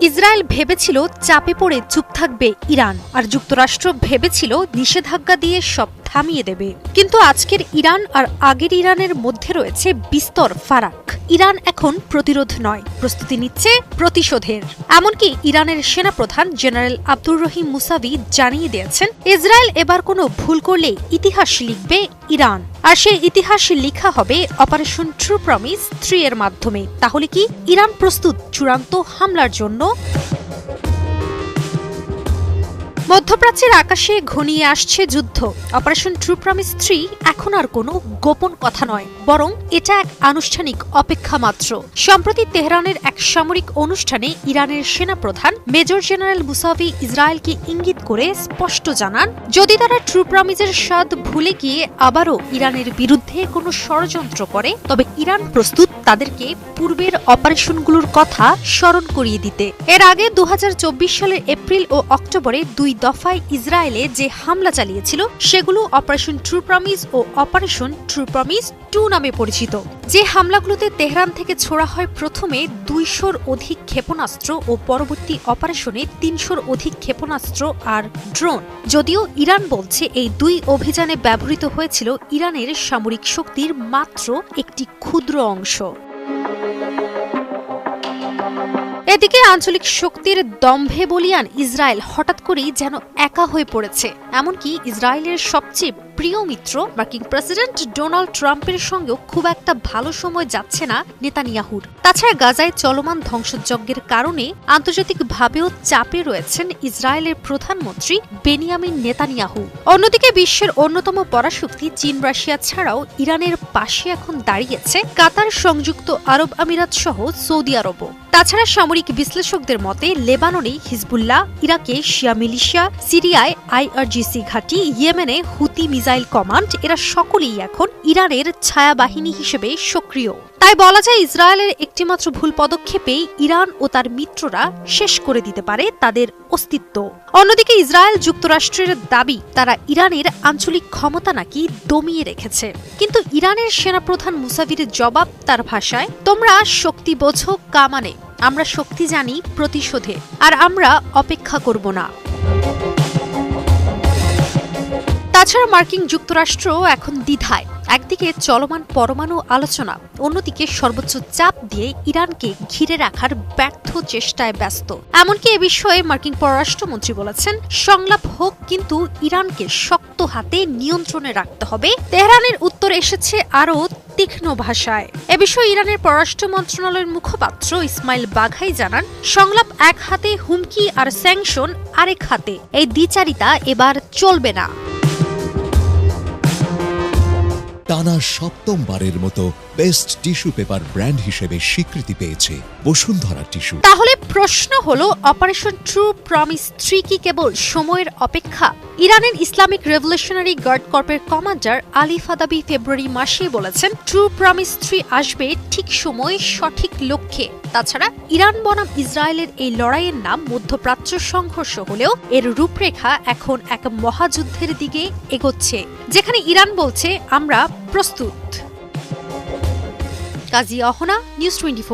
Israel ভেবেছিল চাপে পড়ে চুপ থাকবে ইরান, আর যুক্তরাষ্ট্র ভেবেছিল নিষেধাজ্ঞা দিয়ে সব থামিয়ে দেবে। কিন্তু আজকের ইরান আর আগের ইরানের মধ্যে রয়েছে বিস্তর ফারাক। ইরান এখন প্রতিরোধ নয়, প্রস্তুতি নিচ্ছে প্রতিশোধের। এমনকি ইরানের সেনাপ্রধান জেনারেল আব্দুর রহিম মুসাভি জানিয়ে দিয়েছেন, ইসরায়েল এবার কোনো ভুল করলে ইতিহাস লিখবে ইরান। আর সেই ইতিহাস লিখা হবে অপারেশন ট্রু প্রমিস থ্রি এর মাধ্যমে। তাহলে কি ইরান প্রস্তুত চূড়ান্ত হামলার জন্য? মধ্যপ্রাচ্যের আকাশে ঘনিয়ে আসছে যুদ্ধ। অপারেশন ট্রু প্রমিস থ্রি এখন আর কোনো গোপন কথা নয়, বরং এটা এক আনুষ্ঠানিক অপেক্ষা মাত্র। সম্প্রতি তেহরানের এক সামরিক অনুষ্ঠানে ইরানের সেনাপ্রধান মেজর জেনারেল মুসাভি ইসরায়েলকে ইঙ্গিত করে স্পষ্ট জানান, যদি তারা ট্রু প্রমিসের স্বাদ ভুলে গিয়ে আবারও ইরানের বিরুদ্ধে কোনো ষড়যন্ত্র করে, তবে ইরান প্রস্তুত তাদেরকে পূর্বের অপারেশনগুলোর কথা স্মরণ করিয়ে দিতে। এর আগে দু হাজার চব্বিশ সালের এপ্রিল ও অক্টোবরে দুই দফায় ইসরায়েলে যে হামলা চালিয়েছিল, সেগুলো অপারেশন ট্রু প্রমিস ও অপারেশন ট্রু প্রমিস টু নামে পরিচিত। যে হামলাগুলোতে তেহরান থেকে ছোড়া হয় প্রথমে দুইশোর অধিক ক্ষেপণাস্ত্র ও পরবর্তী অপারেশনে তিনশোর অধিক ক্ষেপণাস্ত্র আর ড্রোন যদিও ইরান বলছে এই দুই অভিযানে ব্যবহৃত হয়েছিল ইরানের সামরিক শক্তির মাত্র একটি ক্ষুদ্র অংশ। এদিকে আঞ্চলিক শক্তির দম্ভে বলিয়ান ইসরায়েল হঠাৎ করেই যেন একা হয়ে পড়েছে। এমনকি ইসরায়েলের সবচেয়ে প্রিয় মিত্র মার্কিন প্রেসিডেন্ট ডোনাল্ড ট্রাম্পের সঙ্গেও খুব একটা ভালো সময় যাচ্ছে না নেতানিয়াহুর। তাছাড়া গাজায় চলমান ধ্বংসযজ্ঞের কারণে আন্তর্জাতিকভাবেও চাপে রয়েছেন ইসরায়েলের প্রধানমন্ত্রী বেনিয়ামিন নেতানিয়াহু। অন্যদিকে বিশ্বের অন্যতম পরাশক্তি চীন রাশিয়া ছাড়াও ইরানের পাশে এখন দাঁড়িয়েছে কাতার সংযুক্ত আরব আমিরাত সহ সৌদি আরবও। তাছাড়া সামরিক বিশ্লেষকদের মতে, লেবাননে হিজবুল্লাহ, ইরাকে শিয়া মিলিশিয়া, সিরিয়ায় আইআরজিসি ঘাঁটি, ইয়েমেনে হুতি মিসাইল কমান্ড, এরা সকলেই এখন ইরানের ছায়া বাহিনী হিসেবে সক্রিয়। তাই বলা যায় ইসরায়েলের একটিমাত্র ভুল পদক্ষেপেই ইরান ও তার মিত্ররা শেষ করে দিতে পারে তাদের অস্তিত্ব। অন্যদিকে ইসরায়েল যুক্তরাষ্ট্রের দাবি, তারা ইরানের আঞ্চলিক ক্ষমতা নাকি দমিয়ে রেখেছে। কিন্তু ইরানের সেনাপ্রধান মুসাফির জবাব তার ভাষায়, তোমরা শক্তি বোঝো কামানে আমরা শক্তি জানি প্রতিশোধে, আর আমরা অপেক্ষা করব না। তাছাড়া মার্কিন যুক্তরাষ্ট্র এখন দ্বিধায়। একদিকে চলমান পরমাণু আলোচনা, অন্যদিকে সর্বোচ্চ চাপ দিয়ে ইরানকে ঘিরে রাখার ব্যর্থ চেষ্টায় ব্যস্ত। এমনকি এ বিষয়ে মার্কিন পররাষ্ট্রমন্ত্রী বলেছেন, সংলাপ হোক কিন্তু ইরানকে শক্ত হাতে নিয়ন্ত্রণে রাখতে হবে। তেহরানের উত্তর এসেছে আরও তীক্ষ্ণ ভাষায়। এ বিষয়ে ইরানের পররাষ্ট্র মন্ত্রণালয়ের মুখপাত্র ইসমাইল বাঘাই জানান, সংলাপ এক হাতে হুমকি আর স্যাংশন আরেক হাতে। এই দ্বিচারিতা এবার চলবে না। টানা সপ্তমবারের মতো বেস্ট টিস্যু পেপার ব্র্যান্ড হিসেবে স্বীকৃতি পেয়েছে বসুন্ধরা টিস্যু তাহলে প্রশ্ন হলো অপারেশন ট্রু প্রমিস থ্রি কি কেবল সময়ের অপেক্ষা? ইরানের ইসলামিক রেভলিউশনারি গার্ড কর্পের কমান্ডার আলী ফাদাবি ফেব্রুয়ারি মাসে বলেছেন ট্রু প্রমিস থ্রি আসবে ঠিক সময় সঠিক লক্ষ্যে। তাছাড়া ইরান বনাম ইসরায়েলের এই লড়াইয়ের নাম মধ্যপ্রাচ্য সংঘর্ষ হলেও এর রূপরেখা এখন এক মহাযুদ্ধের দিকে এগোচ্ছে। যেখানে ইরান বলছে আমরা প্রস্তুত। কাজী অহনা নিউজ টোয়েন্টি